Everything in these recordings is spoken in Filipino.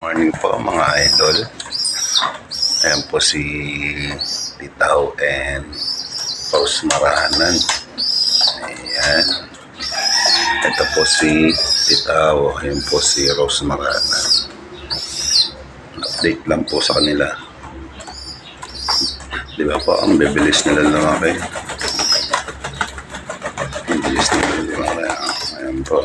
Morning po mga idol. Ayan po si Titaw and Paus Marahanan. Ayan. Ito po si Titaw. Ayan po si Rose Marahanan. Update lang po sa kanila. Di ba po, ang bibilis nila lumaki. Ang bilis nila lumaki. Ayan po.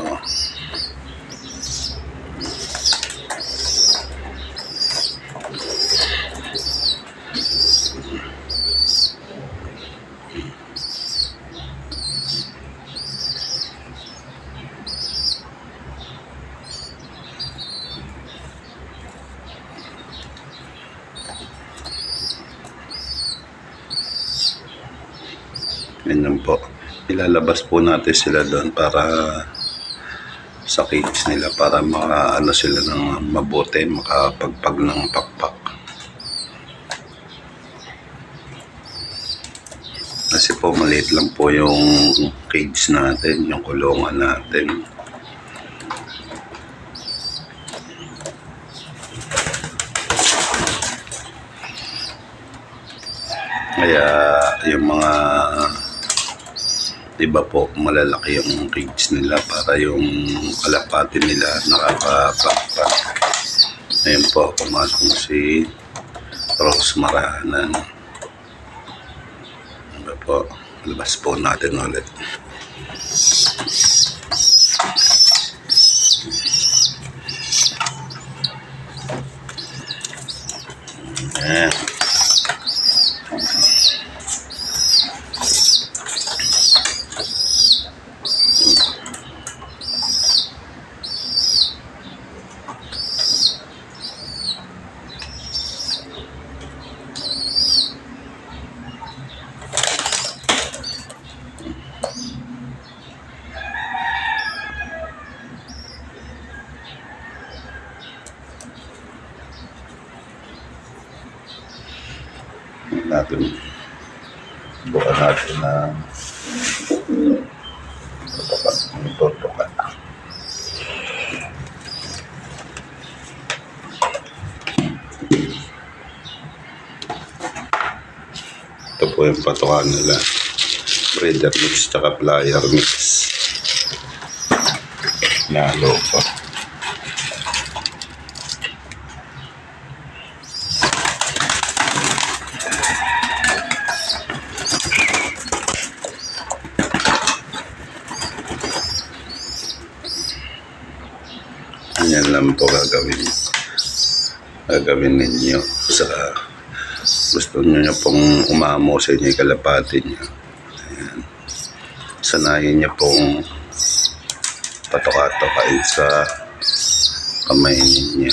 Ganyan po. Ilalabas po natin sila doon para sa cage nila para makaano sila ng mabuti, makapagpag ng pakpak. Kasi po maliit lang po yung cage natin, yung kulungan natin. Kaya yung mga iba po malalaki yung cage nila para yung kalapati nila nakakapakpak. Ayun po, pumasok si Rose Marahanan. Ano po, labas po natin ulit. Ayan. Natin. Bukan natin na tutukan ito po yung patukan nila. Breeder mix tsaka flyer mix. Nalo pa Yan lang po gagawin. Gagawin ninyo sa gusto niyo pong umamo sa inyo kalapati niyo. Ayan. Sanayin niyo pong patoka-tokain sa kamay ninyo.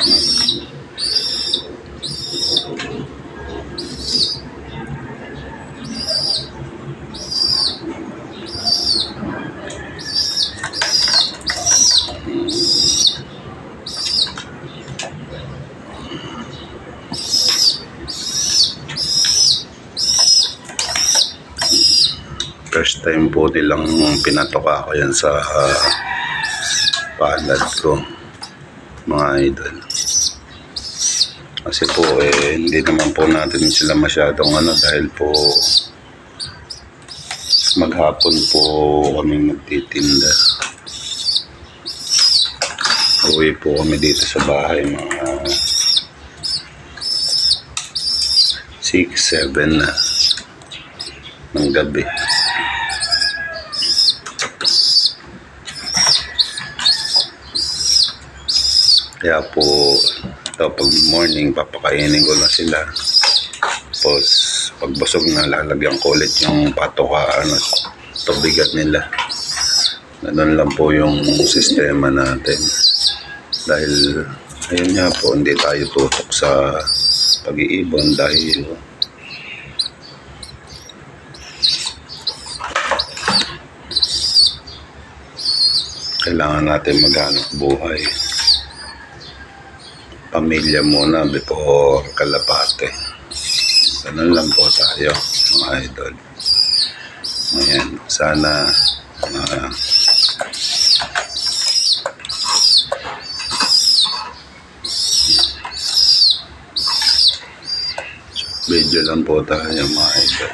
First time po nilang pinatoka ko yan sa uh, palad ko, mga idol. Kasi po, eh, hindi naman po natin sila masyadong ano dahil po maghapon po kami nagtitinda. Uwi po kami dito sa bahay mga 6, 7 na ng gabi. Kaya po, ito pag morning, papakainin ko na sila. Tapos, pag busog na, lalagyan ko ulit yung patoka, ano, tubigat nila. Ganun lang po yung sistema natin. Dahil, ayun nga po, hindi tayo tutok sa pag-iibon dahil kailangan natin maghanap buhay. Pamilya muna before kalapate. Ganun lang po tayo, mga idol. Ayan, sana ah, video lang po tayo, mga idol.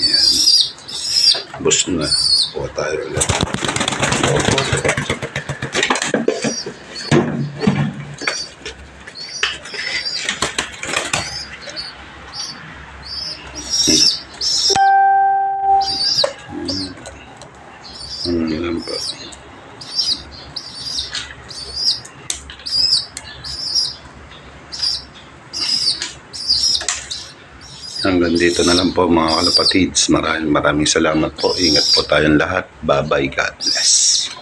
Ayan. Bus na po tayo ulit. Ano lang pa. Hanggang dito na lang po mga kalapatids. Maraming maraming salamat po. Ingat po tayong lahat. Bye-bye. God bless.